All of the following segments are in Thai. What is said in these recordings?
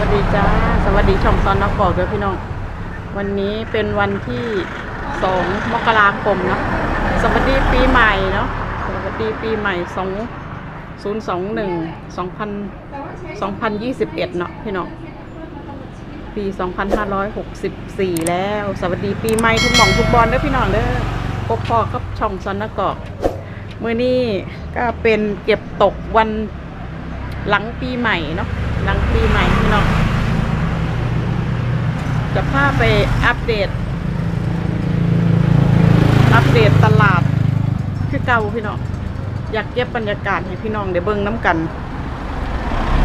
วัสดีจ้า สวัสดีช่องซอนนักบอกด้วยพี่น้อง วันนี้เป็นวันที่สองมกราคมเนาะ สวัสดีปีใหม่เนาะ สวัสดีปีใหม่สองศูนย์สองหนึ่งสองพันสองพันยี่สิบเอ็ดเนาะพี่น้อง ปีสองพันห้าร้อยหกสิบสี่แล้ว สวัสดีปีใหม่ทุกหม่องทุกบอลเด้อพี่น้องเด้อพบพอกับช่องซอนนักกอกมื้อนี้ก็เป็นเก็บตกวันหลังปีใหม่เนาะ หลังปีใหม่พี่น้องจะพาไปอัปเดต อัปเดตตลาดคือเก่าพี่น้องอยากเก็บบรรยากาศให้พี่น้องได้เบิ่งน้ำกัน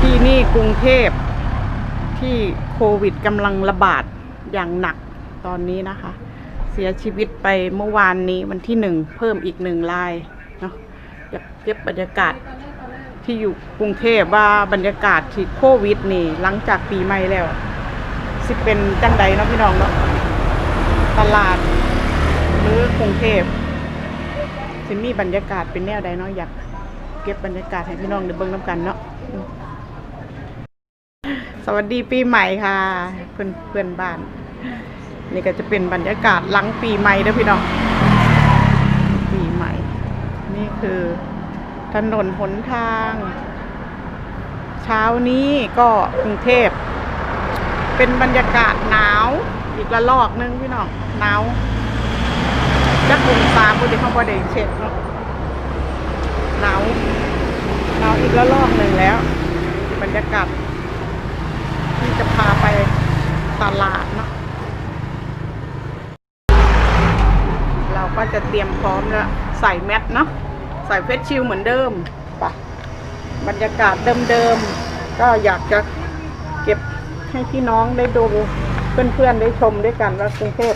ที่นี่กรุงเทพที่โควิดกำลังระบาดอย่างหนักตอนนี้นะคะ เสียชีวิตไปเมื่อวานนี้วันที่หนึ่งเพิ่มอีกหนึ่งรายเนาะอยากเก็บบรรยากาศ ที่อยู่กรุงเทพว่าบรรยากาศที่โควิดนี่ หลังจากปีใหม่แล้ว สิเป็นจังใดเนาะพี่น้องเนาะตลาดหรือกรุงเทพสิมีบรรยากาศเป็นแนวใดเนาะอยากเก็บบรรยากาศให้พี่น้องได้เบิ่งน้ำกันเนาะสวัสดีปีใหม่ค่ะ เพื่อนเพื่อนบ้าน นี่ก็จะเป็นบรรยากาศหลังปีใหม่เด้อพี่น้องปีใหม่ นี่คือ ถนนหนทาง เช้านี้ก็กรุงเทพ เป็นบรรยากาศหนาว อีกละลอกนึงพี่น้องหนาวจักกรุงตาบุรีเขาบอด้เช็ดเนาะหนาวหนาวอีกละลอกหนึ่งแล้ว บรรยากาศที่จะพาไปตลาดเนาะเราก็จะเตรียมพร้อมแล้วใส่แมสเนาะ ใส่เฟสชิลเหมือนเดิมไปบรรยากาศเดิมๆ ก็อยากจะเก็บให้พี่น้องได้ดูเพื่อนๆ ได้ชมด้วยกันว่ากรุงเทพ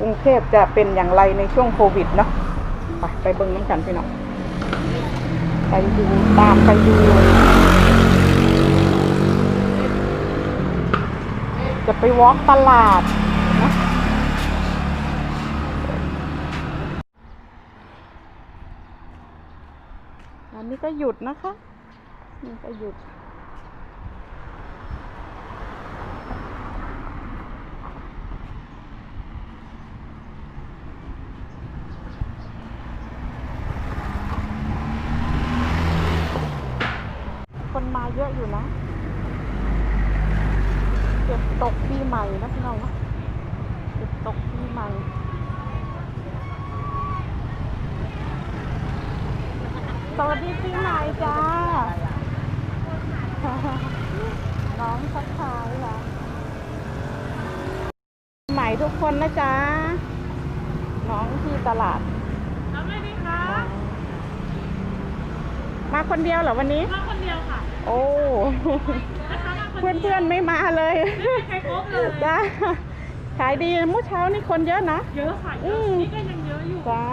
กรุงเทพจะเป็นอย่างไรในช่วงโควิดเนาะไปไปเบิ้งน้ำกันพี่น้องไปดูตามไปดูจะไปวอล์กตลาดนะอันนี้ ก็หยุดนะคะ นี่ก็หยุด คนมาเยอะอยู่นะ เก็บตกปีใหม่นะพี่น้องเก็บตกปีใหม่ สวัสดีปีใหม่จ้า น้องทักทายค่ะปีใหม่ทุกคนนะจ๊ะ น้องที่ตลาดทำได้ไหมคะมาคนเดียวเหรอวันนี้ มาคนเดียวค่ะ โอ้นะคะมาคนเพื่อนดีเพื่ยวอนๆไม่มาเลย ไม่มีใครครบเลย จ้า ขายดีเมื่อเช้านี่คนเยอะนะ เยอะค่ะเยอือะม นี่ก็ยังเยอะอยู่ จ้า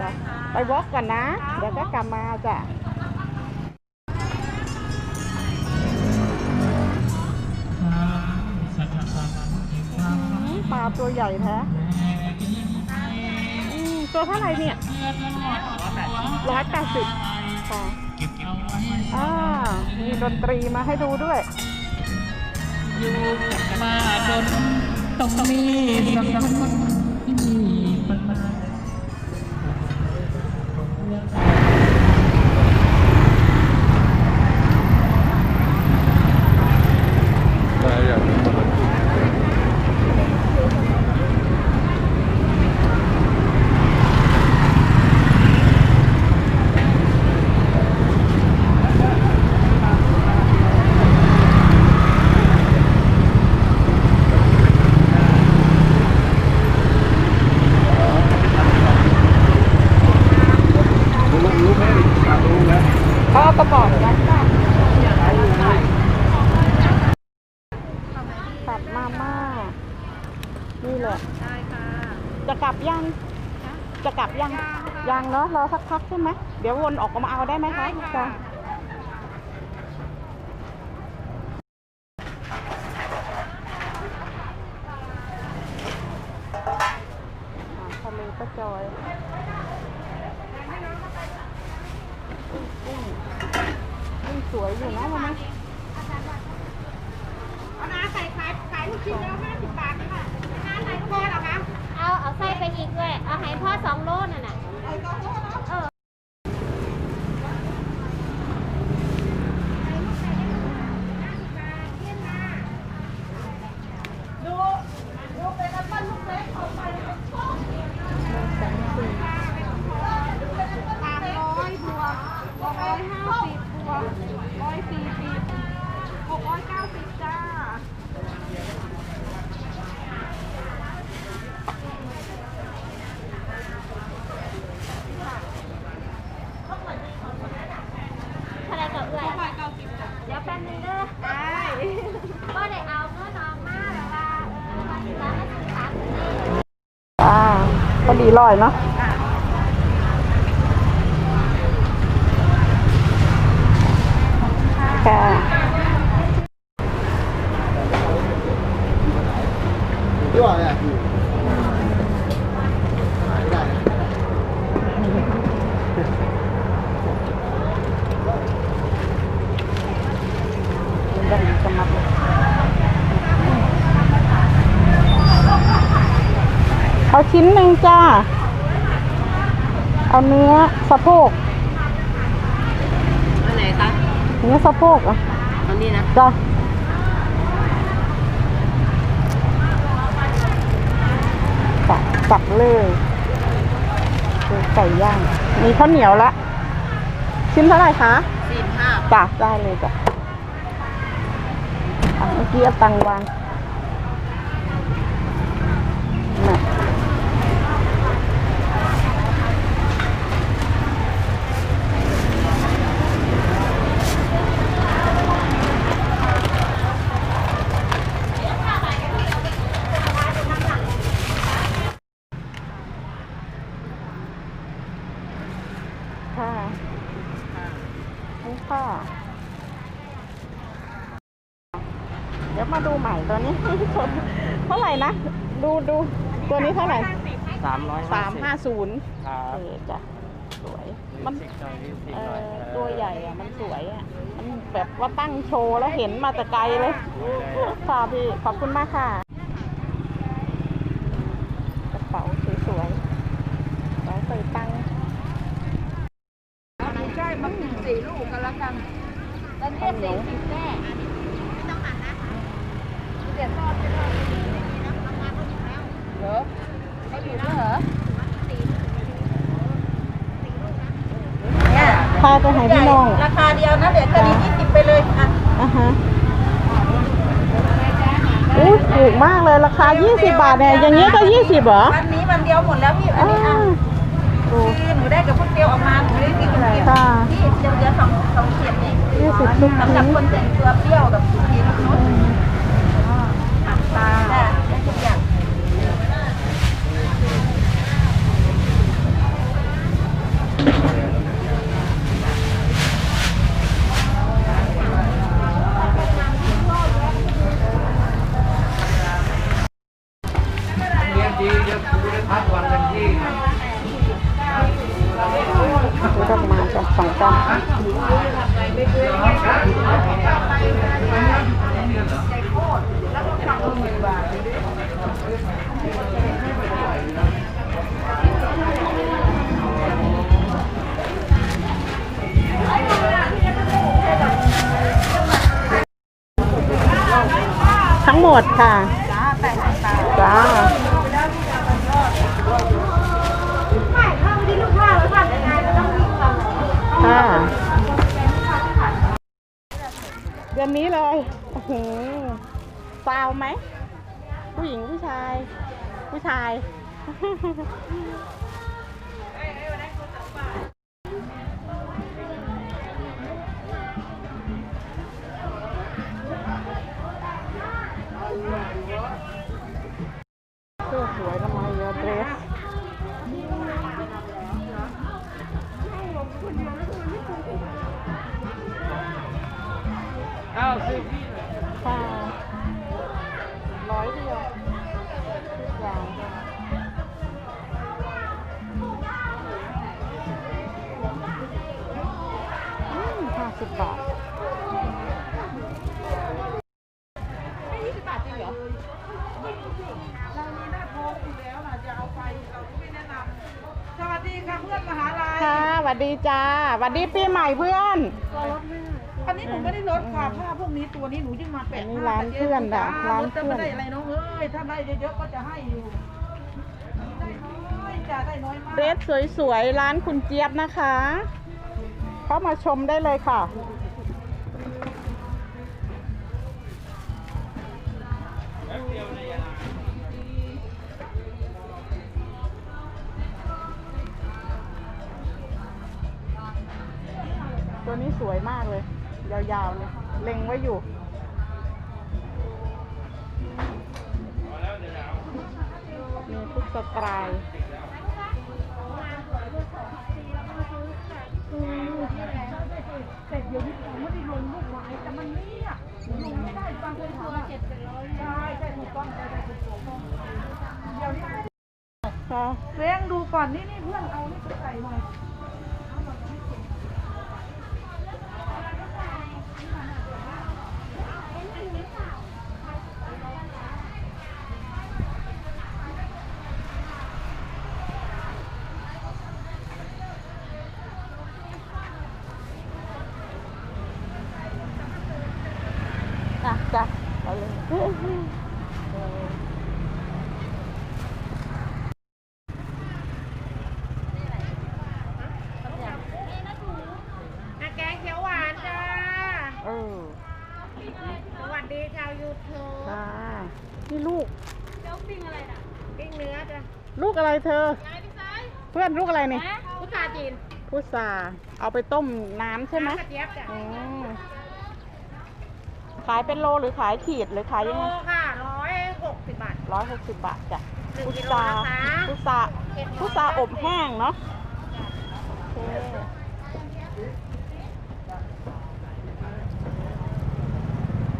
จ้าไปวอล์กก่อนนะ เดี๋ยวก็กลับมาจ้ะปลาตัวใหญ่แท้อืมตัวเท่าไหร่เนี่ยร้อยแปดสิบค่ะอ่ามีดนตรีมาให้ดูด้วยมาจน ต้องมีสักคนที่มีปัญหา ได้อย่าง เขา เอากระบอกนะตัดมาม่า นี่แหละ ได้ค่ะ จะกลับยัง จะกลับยัง ยังเนาะ รอสักพักใช่ไหม เดี๋ยววนออกมาเอาได้ไหมคะจ้ะอาหารทะเลป้าจอยกุ้งกุ้งสวยอยู่นะวันนี้ เอาน้า ใส่ขายขายลูกชิ้นแล้วห้าสิบบาทค่ะน้าใส่พ่อเหรอคะ เอาเอาไส้ไปอีกด้วย เอาให้พ่อสองโลน่ะน่ะ เออ สามร้อยบวกร้อยห้าสิบบวกร้อยสี่สิบหกร้อยเก้าสิบจ้า เท่าไหรกับเอื่อย ร้อยเก้าสิบจ้า เดี๋ยวแป๊บนึงเด้อได้ก็ได้เอาเงินออกมาแบบว่าเออมาสิแล้วมาสื่อสารกันเลย อ่า อดีร้อยเนาะค่ะ ที่ว่าเนี่ย แบ่งกันมาเอา ชิ้นหนึ่งจ้า เอาเนื้อสะโพกอันไหนคะเนื้อสะโพกอะอันนี้นะจ้ะตักตักเลยคือไก่ย่าง มีข้าวเหนียวละ ชิ้นเท่าไหร่คะสี่ห้าจ้ะได้เลยจ้ะอะเมื่อกี้เอาตังค์วางน่ะค่ะนี่ค่ะ เดี๋ยวมาดูใหม่ตัวนี้เท่าไหร่นะ ดูดูตัวนี้เท่าไหร่สามร้อยสามห้าศูนย์ครัเอบอจ้ะสวย มันสิบหน่อยสิบเอหน่อยอตัวใหญ่อะมันสวยอะมันแบบว่าตั้งโชว์แล้วเห็นมาแต่ไกลเลยค่ะพี่ขอบคุณมากค่ะกระเป๋าสวยๆไว้ใส่ตังค์ใช่มากินสี่ลูกกันแล้วกันตอนนี้สี่ สิบแม่เหรอเขาอยู่แล้วเหรอเนี่ยพาไปหาพี่น้องราคาเดียวนะเดี๋ยวจะดียี่สิบไปเลยอะอะฮะอู้ถูกมากเลยราคา 20 บาทเนี่ยอย่างนี้ก็ 20เหรอวันนี้วันเดียวหมดแล้วพี่อันอ่านี้อะโอ้คือหนูได้กับพวกเดียวออกมาหนูไม่ได้กินคนเดียวค่ะนี่เดียวเดียวสองสองเขียดนี่ยี่สิบลูกสำหรับชิ้นคนแต่งตัวเปรี้ยวกับกินนุช หมดค่ะจ้าค่ะเดือนนี้เลยโอ้โหซาวไหม ผู้หญิงผู้ชาย ผู้ชาย วัสดีจ้าสวัสดีปีใหม่เพื่อนอันนี้หนูไม่ได้ลดค่ะผ้าพวกนี้ตัวนี้หนูยิ่งมาแปะอันนี้ร้านเพื่อนน่ะร้านเพื่อนลดจะไม่ได้อะไรน้องเอ้ยถ้าได้เยอะๆก็จะให้อยู่ได้น้อยจะได้น้อยมากเดรสสวยๆร้านคุณเจี๊ยบนะคะ เข้ามาชมได้เลยค่ะ ตัวนี้สวยมากเลย ยาวๆเนี่ยเล็งไว้อยู่ มีทุกสไตล์เดี๋ยวนี้ผมไม่ได้ลงลูกไม้แต่มันเนี่ยลงไม่ได้บางคนตัวเจ็ดเป็นร้อยใช่ใช่ถูกต้องใช่ใช่ถูกต้องเดี๋ยวนี้ค่ะเลี้ยงดูก่อนนี่นี่เพื่อนเอานี่ไปใส่หน่อย จ้ะจ้ะไปเลย อาแกงเขียวหวานจ้า เออ สวัสดีชาวยูทูบค่ะนี่ลูกปิ้งเนื้อจ้ะลูกอะไรเธอเพื่อนลูกอะไรนี่พุทราจีนพุทราเอาไปต้มน้ำใช่ไหมกระเจี๊ยบจ้ะอืมขายเป็นโลหรือขายขีดหรือขายยังโลไงค่ะร้อยหกสิบบาท ร้อยหกสิบบาทจ้ะหนึ่งพุกิทโลรานะคะ พุทราพุทราอบแห้งเนาะโอเค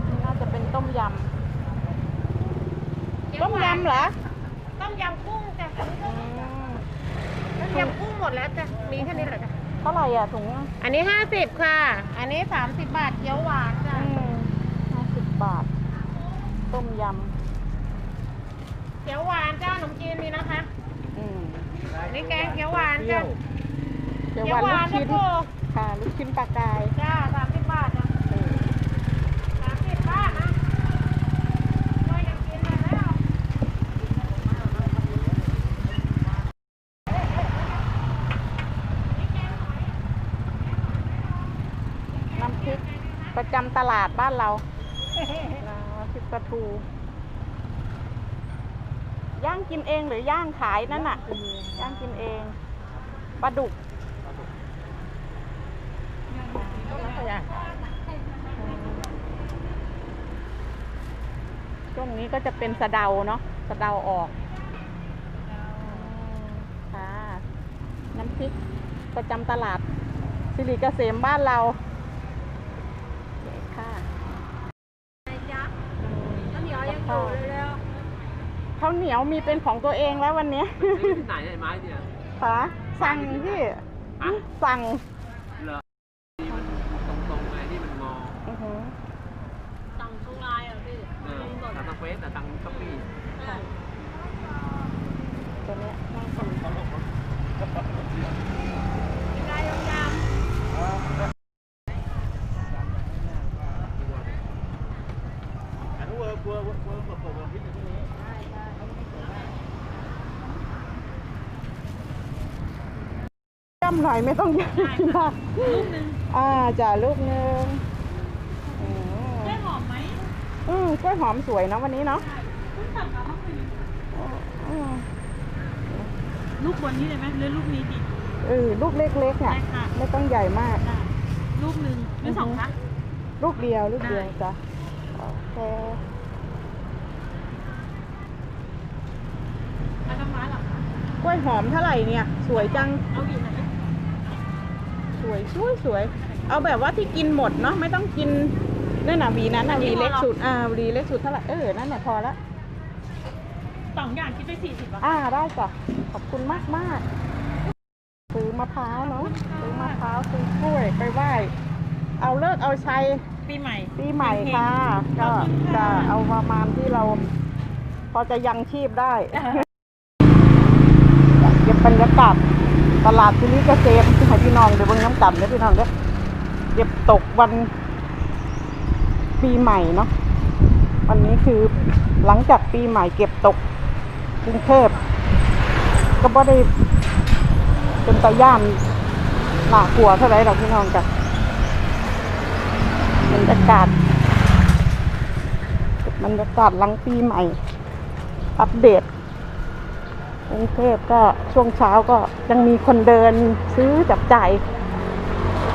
นี่น่าจะเป็นต้ม ยำต้มยำเหรอต้มยำกุ้งจ้ะอืมต้มยำกุ้งหมดแล้วจ้ะมีแค่นี้เหรอจ้ะเท่าไหร่อะถุงอะอันนี้ห้าสิบค่ะ อันนี้สามสิบบาทเกี๊ยวหวานจ้ะห้าสิบบาท ต้มยเกี๊ยวหวานจ้าขนมจีนมีนะคะำอืมอันนี้แกงเกี๊ยวหวานจ้ะเดี๋ยววันลูกชิ้นเดี๋ยวหวานนะค่ะลูกชิ้นปลากายจ้าสามสิบบาทจ้ะ เออ สามสิบบาทนะช่วยกันกินหน่อยแล้ว น้ำพริก ประจำตลาดบ้านเราน้ำพริกปลาทูย่างกินเองหรือย่างขายนั่นน่ะ ย่างกินเองปลาดุกช่วงนี้ก็จะเป็นสะเดาเนาะสะเดาออกค่ะน้ำพริกประจำตลาดสิริเกษมบ้านเราโอเคค่ะ ข้าวเหนียวยังอยู่เร็ว ข้าวเหนียวมีเป็นของตัวเองแล้ววันเนี้ยซื้อที่ไหนไอ้ไม้เนี่ยค่ะสั่งพี่ฮะสั่งเหรอที่มันตรงๆไงที่มันงออือหือๆสั่งทางไลน์เหรอพี่เออสั่งทางเฟซแต่ทางช้อปปี้ค่ะตัวเนี้ยน่าสนได้ยำจำหน่อยไม่ต้องเยอะมากลูกนึงอ่าจ้ะลูกนึงอืมได้หอมไหมอืมกล้วยหอมสวยเนาะวันนี้เนาะคุณสั่งกับน้องผู้หญิงอืมลูกบนนี้เลยไหมหรือลูกนี้ดีเออลูกเล็กๆอะได้ค่ะ ไม่ต้องใหญ่มาก ได้ลูกหนึ่งหรือสองคะ ลูกเดียวลูกเดียวได้ จ้ะโอเคเอาน้ำม้าเหรอคะกล้วยหอมเท่าไหร่เนี่ย สวยจัง เอาอีกไหนส วยสวยสวยเอาแบบว่าที่กินหมดเนาะไม่ต้องกินนั่นน่ะหวีนั้นน่ะหวีเล็กสุดอ่าหวีเล็กสุดเท่าไหร่เออนั่นแหละพอละสองอย่างคิดไปสี่สิบอะอ่าได้จ้ะขอบคุณมากมากซื้อมะพร้าวเนาะซื้อมะพร้าวซื้อกล้วยไปไหว้เอาเลิกเอาชัยปีใหม่ปีใหม่ค่ะ ก็จะเอาประมาณที่เรา พอจะยังชีพได้เก็บบรรยากาศ ตลาดที่นี้เกษตรที่ให้พี่น้องเดี๋ยวเบิ่งน้ำกันเด้อพี่น้องเด้อเก็บตกวันปีใหม่เนาะวันนี้คือหลังจากปีใหม่เก็บตกกรุงเทพก็บ่ได้เป็นตาย่านหนากลัวเท่าไหรหรอกพี่น้องจ้ะบรรยากาศบรรยากาศหลังปีใหม่ อัปเดต กรุงเทพก็ช่วงเช้าก็ยังมีคนเดินซื้อจับจ่าย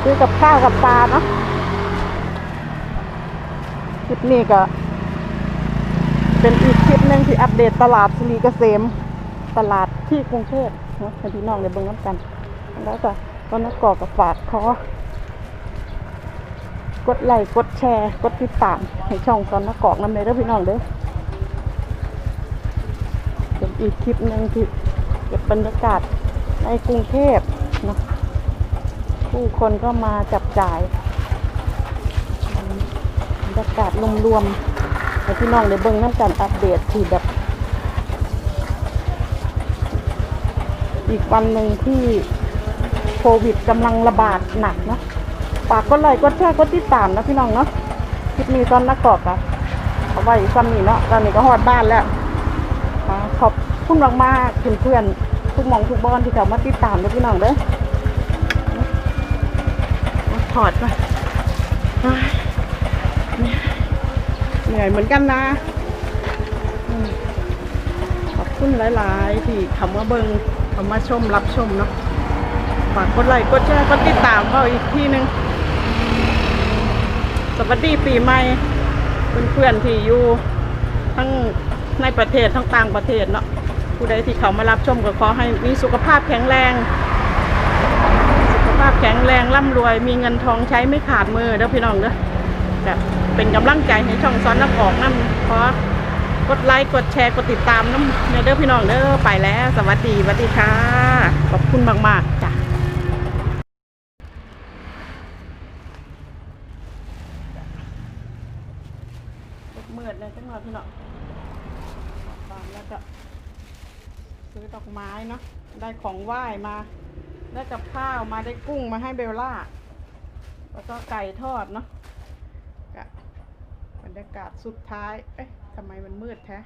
ซื้อกับข้าวกับปลาเนาะคลิปนี้ก็เป็นอีกคลิปหนึ่งที่อัปเดตตลาดสรีเกษมตลาดที่กรุงเทพเนาะพี่น้องได้เบิ่งน้ำกัน แล้วก็ตอนนักกอกับฝากขอกดไลค์กดแชร์ กดติดตามให้ช่องตอนนักกอกน้ำเมเด้อพี่น้องเด้อ อีกคลิปหนึ่งที่เก็บบรรยากาศในกรุงเทพเนาะผู้คนก็มาจับจ่ายบรรยากาศรวมๆให้พี่น้องได้เบิ่งน้ำกันอัปเดตที่แบบ อีกวันหนึ่งที่โควิดกำลังระบาดหนักนะฝากกดไลค์กดแชร์กดติดตามนะพี่น้องเนาะคลิปนี้ตอนนักกอกอะเอาไว้ซ้ำนี้เนาะตอนนี้ก็ฮอดบ้านแล้วค่ะขอบ คุณมากมากๆเพื่อนๆทุกมองทุกบอนที่เขามาติดตามด้วยพี่น้องเด้อถอดก่อนเหนื่อยเหมือนกันนะ ขอบคุณหลายๆ ที่คำว่าเบิงคำว่าชมรับชมเนาะฝากกดไลค์กดแชร์กดติดตามเขาอีกทีหนึ่งสวัสดีปีใหม่เพื่อนๆที่อยู่ทั้งในประเทศทั้งต่างประเทศเนาะ ผู้ใดที่เขามารับชมก็ขอให้มีสุขภาพแข็งแรง สุขภาพแข็งแรงร่ำรวย มีเงินทองใช้ไม่ขาดมือเด้อพี่น้องเด้อแบบเป็นกำลังใจให้ช่องซ้อนนักออกน้ำขอกดไลค์กดแชร์กดติดตามน้ำเนเด้อพี่น้องเด้อไปแล้ว สวัสดีสวัสดีค่ะ ขอบคุณมากๆจ้ะเมื่อเลยจังหวะพี่น้อง ตามแล้วก็ซื้อดอก ไม้เนาะได้ของไหว้มา ได้กับข้าวมาได้กุ้งมาให้เบลล่า แล้วก็ไก่ทอดเนาะบรรยากาศสุดท้าย เอ๊ะทำไมมันมืดแท้